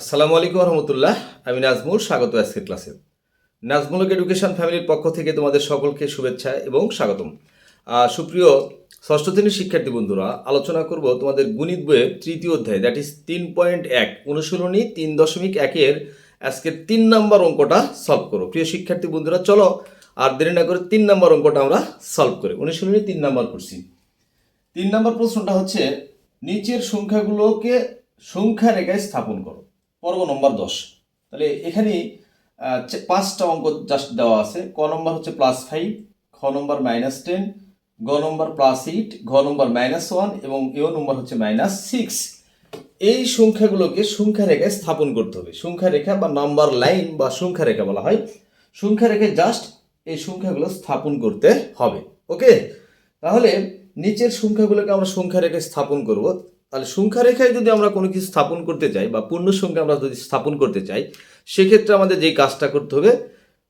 আসসালামু আলাইকুম রহমতুল্লাহ আমি নাজমুল, স্বাগত আজকের ক্লাসে। নাজমুলক এডুকেশন ফ্যামিলির পক্ষ থেকে তোমাদের সকলকে শুভেচ্ছা এবং স্বাগতম। সুপ্রিয় ষষ্ঠ শ্রেণির শিক্ষার্থী বন্ধুরা, আলোচনা করব তোমাদের গণিত বইয়ের তৃতীয় অধ্যায় দ্যাট ইজ তিন পয়েন্ট এক, অনুশীলনী তিন দশমিক একের আজকের তিন নম্বর অঙ্কটা সলভ করো। প্রিয় শিক্ষার্থী বন্ধুরা, চলো আর দেরি না করে তিন নম্বর অঙ্কটা আমরা সলভ করি। অনুশীলনী তিন নম্বর করছি। তিন নম্বর প্রশ্নটা হচ্ছে, নিচের সংখ্যাগুলোকে সংখ্যা রেখায় স্থাপন করো। পর্ব নম্বর দশ। তাহলে এখানে পাঁচটা অঙ্ক জাস্ট দেওয়া আছে। ক নম্বর হচ্ছে প্লাস ফাইভ খ নম্বর মাইনাস টেন গ নম্বর প্লাস এইট ঘ নম্বর মাইনাস ওয়ান এবং এও নম্বর হচ্ছে মাইনাস সিক্স এই সংখ্যাগুলোকে সংখ্যা রেখায় স্থাপন করতে হবে। সংখ্যা রেখা বা নাম্বার লাইন বা সংখ্যা রেখা বলা হয়। সংখ্যা রেখে জাস্ট এই সংখ্যাগুলো স্থাপন করতে হবে। ওকে তাহলে নিচের সংখ্যাগুলোকে আমরা সংখ্যা রেখে স্থাপন করব। তাহলে সংখ্যা রেখায় যদি আমরা কোনো কিছু স্থাপন করতে চাই বা পূর্ণ সংখ্যা আমরা যদি স্থাপন করতে চাই, সেক্ষেত্রে আমাদের যেই কাজটা করতে হবে,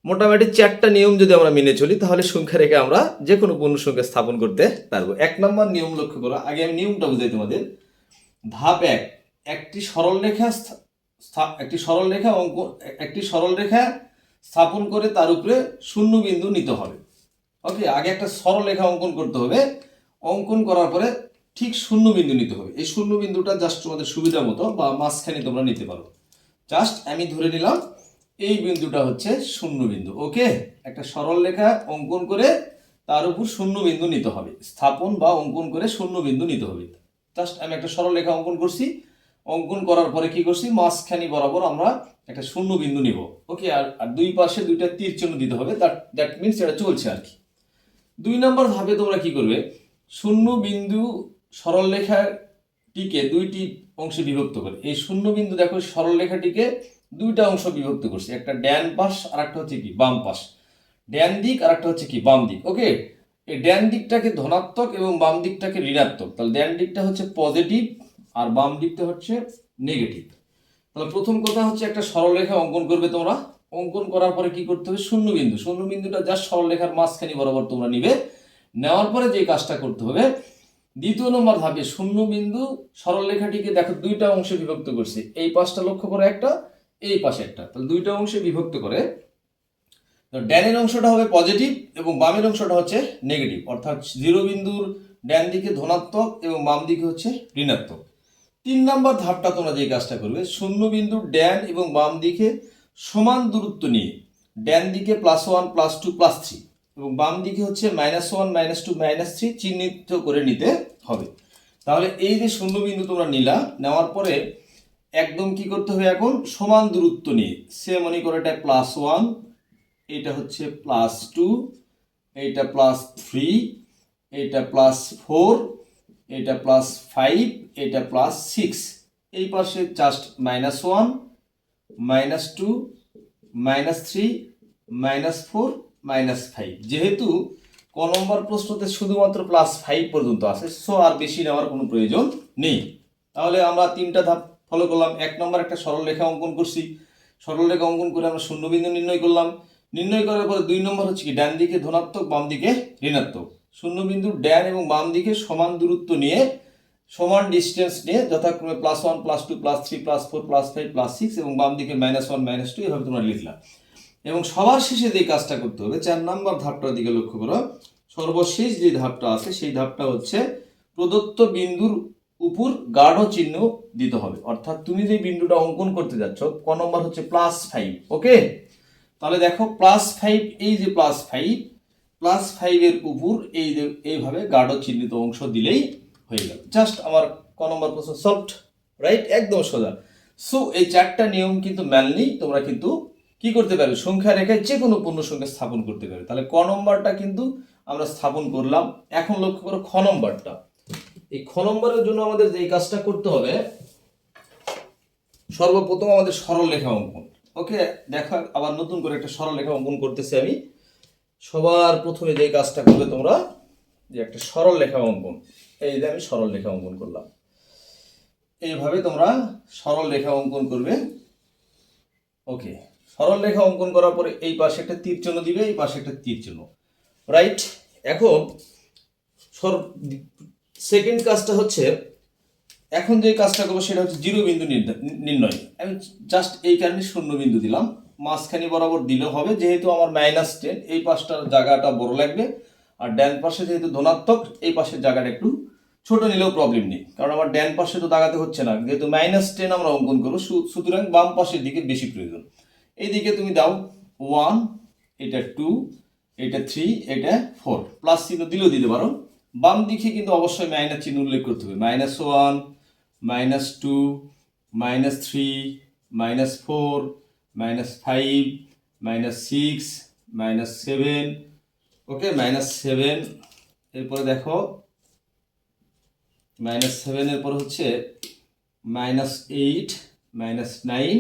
মোটামুটি চারটা নিয়ম যদি আমরা মেনে চলি, তাহলে সংখ্যা রেখে আমরা যে কোনো পূর্ণ সংখ্যা স্থাপন করতে পারব। এক নম্বর নিয়ম লক্ষ্য করো। আগে আমি নিয়মটা বুঝাই তোমাদের। ধাপ এক, একটি সরল রেখা একটি সরল রেখা অঙ্ক, একটি সরল রেখা স্থাপন করে তার উপরে শূন্য বিন্দু নিতে হবে। ওকে আগে একটা সরল রেখা অঙ্কন করতে হবে। অঙ্কন করার পরে ঠিক শূন্য বিন্দু নিতে হবে। এই শূন্য বিন্দুটা জাস্ট তোমাদের সুবিধা মতো বা মাঝখানে তোমরা নিতে পারো। জাস্ট আমি ধরে নিলাম, এই বিন্দুটা হচ্ছে শূন্য বিন্দু ওকে একটা সরল রেখা অঙ্কন করে তার উপর শূন্য বিন্দু নিতে হবে। স্থাপন বা অঙ্কন করে শূন্য বিন্দু নিতে হবে। জাস্ট আমি একটা সরল রেখা অঙ্কন করছি। অঙ্কন করার পরে কি করছি? মাঝখানি বরাবর আমরা একটা শূন্য বিন্দু নিব ওকে আর আর দুই পাশে দুইটা তীর চিহ্ন দিতে হবে। দ্যাট দ্যাট মিনস এটা চলছে আর কি। দুই নম্বর ধাপে তোমরা কি করবে? শূন্য বিন্দু সরল রেখাটিকে দুইটি অংশে বিভক্ত করে। এই শূন্য বিন্দু দেখো সরল রেখাটিকে দুইটা অংশ বিভক্ত করছে। একটা ড্যান পাশ আর একটা হচ্ছে কি, বাম পাশ। ড্যান দিক আর একটা হচ্ছে কি, বাম দিক, ওকে? এই ড্যান দিকটাকে ধনাত্মক এবং বাম দিকটাকে ঋণাত্মক। তাহলে ড্যান দিকটা হচ্ছে পজিটিভ আর বাম দিকটা হচ্ছে নেগেটিভ। তাহলে প্রথম কথা হচ্ছে একটা সরলরেখা অঙ্কন করবে তোমরা। অঙ্কন করার পরে কি করতে হবে? শূন্য বিন্দু শূন্য বিন্দুটা জাস্ট সরলরেখার মাঝখানি বরাবর তোমরা নিবে। নেওয়ার পরে যে কাজটা করতে হবে দ্বিতীয় নম্বর ধাপে শূন্য বিন্দু সরলরেখাটিকে দেখো দুইটা অংশে বিভক্ত করছে। এই পাশটা লক্ষ্য করে একটা, এই পাশে একটা। তাহলে দুইটা অংশে বিভক্ত করে ড্যানের অংশটা হবে পজিটিভ এবং বামের অংশটা হচ্ছে নেগেটিভ। অর্থাৎ জিরো বিন্দুর ড্যান দিকে ধনাত্মক এবং বাম দিকে হচ্ছে ঋণাত্মক। তিন নম্বর ধাপটা তোমরা যে কাজটা করবে, শূন্য বিন্দুর ড্যান এবং বাম দিকে সমান দূরত্ব নিয়ে, ড্যান দিকে plus one plus two plus three এবং বাম দিকে হচ্ছে minus one minus two minus three চিহ্নিত করে নিতে হবে। তাহলে এই যে শূন্য বিন্দু তোমরা নিলা, নেওয়ার পরে একদম কি করতে হবে এখন? সমান দূরত্ব নিয়ে। সে মনে করে এটা প্লাস ওয়ান এটা হচ্ছে প্লাস টু এটা প্লাস থ্রি এটা প্লাস ফোর এটা প্লাস ফাইভ এটা প্লাস সিক্স এই পাশে just minus one minus two minus three minus four minus five যেহেতু ক নম্বর প্রশ্নতে শুধুমাত্র প্লাস ফাইভ পর্যন্ত আছে সো আর বেশি নেওয়ার কোনো প্রয়োজন নেই। তাহলে আমরা তিনটা ধাপ ফলো করলাম। এক নম্বর একটা সরলরেখা অঙ্কন করছি। সরলরেখা অঙ্কন করে আমরা শূন্যবিন্দু নির্ণয় করলাম। নির্ণয় করার পরে দুই নম্বর হচ্ছে কি, ডান দিকে ধনাত্মক, বাম দিকে ঋণাত্মক। শূন্যবিন্দু ড্যান এবং বাম দিকে সমান দূরত্ব নিয়ে, সমান ডিস্টেন্স নিয়ে যথাক্রমে plus one plus two plus three plus four plus five plus six এবং বাম দিকে মাইনাস ওয়ান মাইনাস টু এভাবে তোমরা লিখলাম এবং সবার শেষে যে কাজটা করতে হবে, চার নাম্বার ধাপটার দিকে লক্ষ্য করো। সর্বশেষ যে ধাপটা আছে, সেই ধাপটা হচ্ছে প্রদত্ত বিন্দুর উপর গাঢ় চিহ্ন দিতে হবে। অর্থাৎ তুমি যে বিন্দুটা অঙ্কন করতে যাচ্ছ, ক নম্বর হচ্ছে প্লাস ফাইভ ওকে তাহলে দেখো প্লাস ফাইভ এই যে প্লাস ফাইভ প্লাস ফাইভের উপর এই যে, এইভাবে গাঢ় চিহ্নিত অংশ দিলেই হয়ে গেল। জাস্ট আমার ক নম্বর প্রশ্ন সলভড রাইট একদম সোজা। সো এই চারটা নিয়ম কিন্তু মানলেই তোমরা কিন্তু কি করতে পারবে? সংখ্যা রেখায় যে কোনো পূর্ণ সংখ্যা স্থাপন করতে পারবে। তাহলে ক নম্বরটা কিন্তু আমরা স্থাপন করলাম। এখন লক্ষ্য করো খ নম্বরটা। এই খ নম্বরের জন্য আমাদের যে কাজটা করতে হবে, সর্বপ্রথম আমাদের সরল রেখা অঙ্কন। ওকে? দেখা, আবার নতুন করে একটা সরল রেখা অঙ্কন করতেছি আমি। সবার প্রথমে যে কাজটা করবে তোমরা, যে একটা সরল রেখা অঙ্কন। এই যে আমি সরল রেখা অঙ্কন করলাম। এইভাবে তোমরা সরল রেখা অঙ্কন করবে। ওকে? সরল রেখা অঙ্কন করার পরে এই পাশে একটা তীর চিহ্ন দিবে, এই পাশে একটা তীর চিহ্ন। রাইট এখন সেকেন্ড কাজটা হচ্ছে, এখন যে কাজটা করব সেটা হচ্ছে জিরো বিন্দু নির্ণয়। আমি জাস্ট এই কারণে শূন্য বিন্দু দিলাম। মাঝখানে বরাবর দিলেও হবে, যেহেতু আমার মাইনাস টেন এই পাশটার জায়গাটা বড় লাগবে। আর ড্যান পাশে যেহেতু ধনাত্মক, এই পাশের জায়গাটা একটু ছোট নিলেও প্রবলেম নেই। কারণ আমার ড্যান পাশে তো দাগাতে হচ্ছে না। যেহেতু মাইনাস টেন আমরা অঙ্কন করব সুতরাং বাম পাশের দিকে বেশি প্রয়োজন। এইদিকে তুমি দাও ওয়ান এটা টু এটা থ্রি এটা ফোর প্লাস চিহ্ন দিলেও দিতে পারো। বাম দিকে কিন্তু অবশ্যই মাইনাস চিহ্ন উল্লেখ করতে হবে। Minus one minus two minus three minus four minus five minus six minus seven okay minus seven এরপরে দেখো মাইনাস সেভেনের পর হচ্ছে minus eight minus nine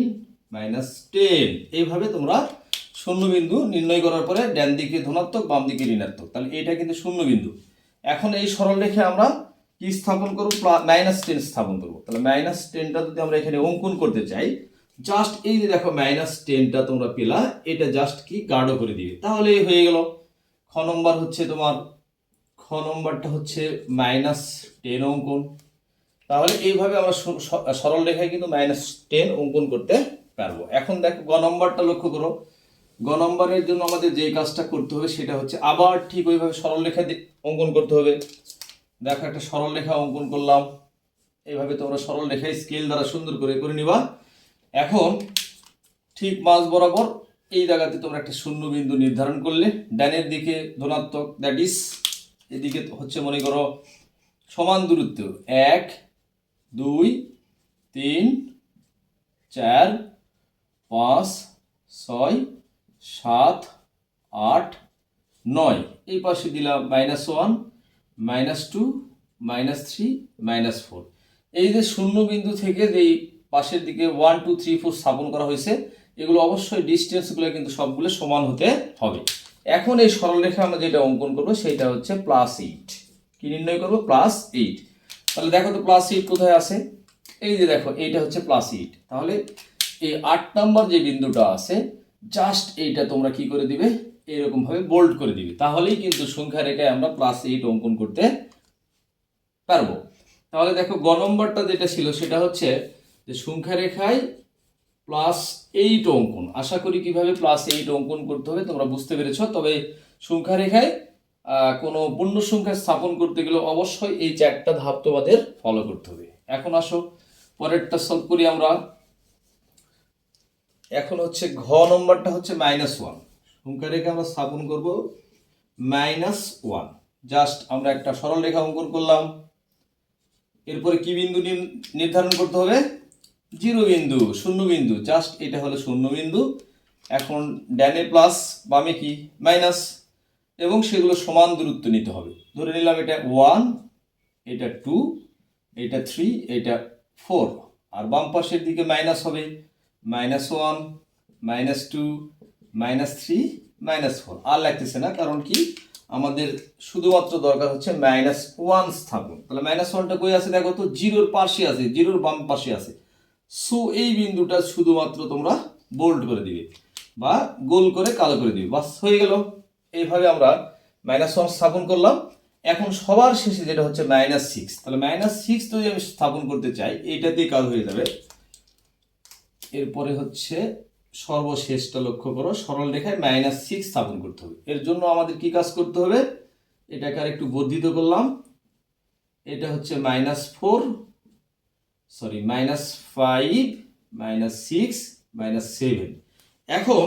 minus ten. এইভাবে তোমরা শূন্যবিন্দু নির্ণয় করার পরে ডান দিকে ধনাত্মক, বাম দিকে ঋণাত্মক। তাহলে এটা কিন্তু শূন্যবিন্দু। এখন এই সরল রেখে আমরা কি স্থাপন করব? মাইনাস টেন স্থাপন করব। তাহলে মাইনাস টেনটা যদি আমরা এখানে অঙ্কন করতে চাই জাস্ট এই যে দেখো মাইনাস টেনটা তোমরা পেলা, এটা জাস্ট কি? গাঢ় করে দিবে। তাহলে হয়ে গেল। খ নম্বর হচ্ছে তোমার, খ নম্বরটা হচ্ছে মাইনাস টেন অঙ্কন। তাহলে এইভাবে আমরা সরল রেখায় কিন্তু মাইনাস টেন অঙ্কন করতে পারব। এখন দেখো, গ নম্বরটা লক্ষ্য করো। গ নম্বরের জন্য আমাদের যে কাজটা করতে হবে সেটা হচ্ছে আবার ঠিক ওইভাবে সরল রেখা দি- অঙ্কন করতে হবে। দেখো, একটা সরল রেখা অঙ্কন করলাম। এইভাবে তোমরা সরল রেখায় স্কেল দ্বারা সুন্দর করে করে নিবা। এখন ঠিক মাঝ বরাবর এই জায়গাতে তোমরা একটা শূন্য বিন্দু নির্ধারণ করলে। ডানের দিকে ধনাত্মক দ্যাট ইস এদিকে হচ্ছে মনে করো সমান দূরত্ব এক, দুই, তিন, চার পাঁচ, ছয়, সাত, আট, নয়। এই পাশে দিলাম minus one minus two minus three minus four এই যে শূন্য বিন্দু থেকে যেই পাশের দিকে ওয়ান টু থ্রি ফোর স্থাপন করা হয়েছে, এগুলো অবশ্যই ডিস্টেন্সগুলো কিন্তু সবগুলো সমান হতে হবে। এখন এই সরলরেখা আমরা যেটা অঙ্কন করব সেটা হচ্ছে প্লাস এইট কি নির্ণয় করব? প্লাস এইট তাহলে দেখো তো প্লাস এইট কোথায় আছে? এই যে দেখো, এইটা হচ্ছে প্লাস এইট তাহলে এই আট নাম্বার যে বিন্দুটা আছে জাস্ট এইটা তোমরা কি করে দিবে? এরকম ভাবে বোল্ড করে দিবে। তাহলেই কিন্তু সংখ্যা রেখায় আমরা প্লাস এইট অঙ্কন করতে পারব। তাহলে দেখো, গ নম্বরটা যেটা ছিল সেটা হচ্ছে যে সংখ্যা রেখায় প্লাস এইট অঙ্কন। আশা করি কীভাবে প্লাস এইট অঙ্কন করতে হবে তোমরা বুঝতে পেরেছ। তবে সংখ্যা রেখায় কোনো পূর্ণ সংখ্যা স্থাপন করতে গেলে অবশ্যই এই চারটা ধাপ তোমাদের ফলো করতে হবে। এখন আসো, পরেরটা সলভ করি আমরা। এখন হচ্ছে ঘ নম্বরটা হচ্ছে মাইনাস ওয়ান সংখ্যা রেখা আমরা স্থাপন করব মাইনাস ওয়ান জাস্ট আমরা একটা সরল রেখা অঙ্কন করলাম। এরপরে কি বিন্দু নির- নির্ধারণ করতে হবে? জিরো বিন্দু, শূন্য বিন্দু। জাস্ট এটা হলো শূন্য বিন্দু। এখন ড্যানে প্লাস বামে কি? মাইনাস এবং সেগুলো সমান দূরত্ব নিতে হবে। ধরে নিলাম এটা ওয়ান এটা টু এটা থ্রি এটা ফোর আর বাম পাশের দিকে মাইনাস হবে। Minus one, minus two, minus three, minus four. আর লাগতেছে না, কারণ কি আমাদের শুধুমাত্র দরকার হচ্ছে মাইনাস ওয়ান স্থাপন। তাহলে মাইনাস ওয়ানটা কই আছে দেখো তো? জিরোর পাশে আছে, জিরোর বাম পাশে আছে। সো এই বিন্দুটা শুধুমাত্র তোমরা বোল্ড করে দিবে বা গোল করে কালো করে দিবে। বাস, হয়ে গেল। এইভাবে আমরা মাইনাস ওয়ান স্থাপন করলাম। এখন সবার শেষে যেটা হচ্ছে মাইনাস সিক্স। তাহলে মাইনাস সিক্স যদি আমি স্থাপন করতে চাই এইটাতেই কাজ হয়ে যাবে। এরপরে হচ্ছে সর্বশেষটা লক্ষ্য করো, সরল রেখায় মাইনাস সিক্স স্থাপন করতে হবে। এর জন্য আমাদের কি কাজ করতে হবে? এটাকে আর একটু বর্ধিত করলাম। এটা হচ্ছে minus four sorry minus five minus six minus seven এখন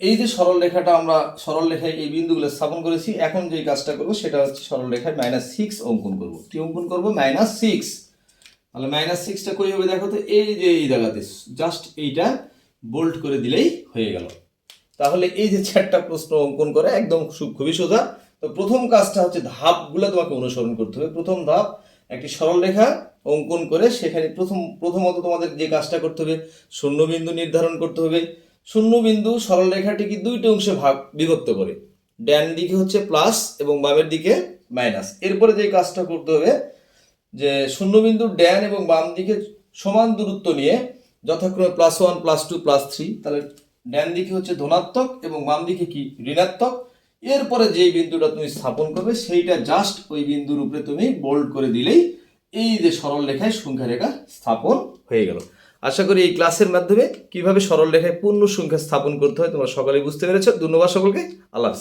এই যে সরল রেখাটা আমরা, সরল রেখায় এই বিন্দুগুলো স্থাপন করেছি, এখন যে কাজটা করব সেটা হচ্ছে সরল রেখায় মাইনাস সিক্স অঙ্কন করব। কি অঙ্কন করব? মাইনাস সিক্স তাহলে মাইনাস সিক্সটা কই হবে, দেখো তো, এই যে, এই জায়গাতে জাস্ট এইটা বোল্ট করে দিলেই হয়ে গেল। তাহলে এই যে চারটা প্রশ্ন অঙ্কন করে, একদম খুবই সোজা। তো প্রথম কাজটা হচ্ছে ধাপগুলো তোমাকে অনুসরণ করতে হবে। প্রথম ধাপ, একটি সরল রেখা অঙ্কন করে সেখানে প্রথম, প্রথমত তোমাদের যে কাজটা করতে হবে, শূন্যবিন্দু নির্ধারণ করতে হবে। শূন্যবিন্দু সরল রেখাটিকে দুইটা অংশে ভাগ, বিভক্ত করে? ডান দিকে হচ্ছে প্লাস এবং বামের দিকে মাইনাস এরপরে যে কাজটা করতে হবে যে শূন্যবিন্দু ড্যান এবং বাম দিকে সমান দূরত্ব নিয়ে যথাক্রমে plus one plus two plus three তাহলে ড্যান দিকে হচ্ছে ধনাত্মক এবং বাম দিকে কি? ঋণাত্মক। এরপরে যেই বিন্দুটা তুমি স্থাপন করবে, সেইটা জাস্ট ওই বিন্দুর উপরে তুমি বোল্ড করে দিলেই এই যে সরল রেখায় সংখ্যা রেখা স্থাপন হয়ে গেল। আশা করি এই ক্লাসের মাধ্যমে কীভাবে সরল রেখায় পূর্ণ সংখ্যা স্থাপন করতে হয় তোমরা সকালে বুঝতে পেরেছ। ধন্যবাদ সকলকে। আল্লাহ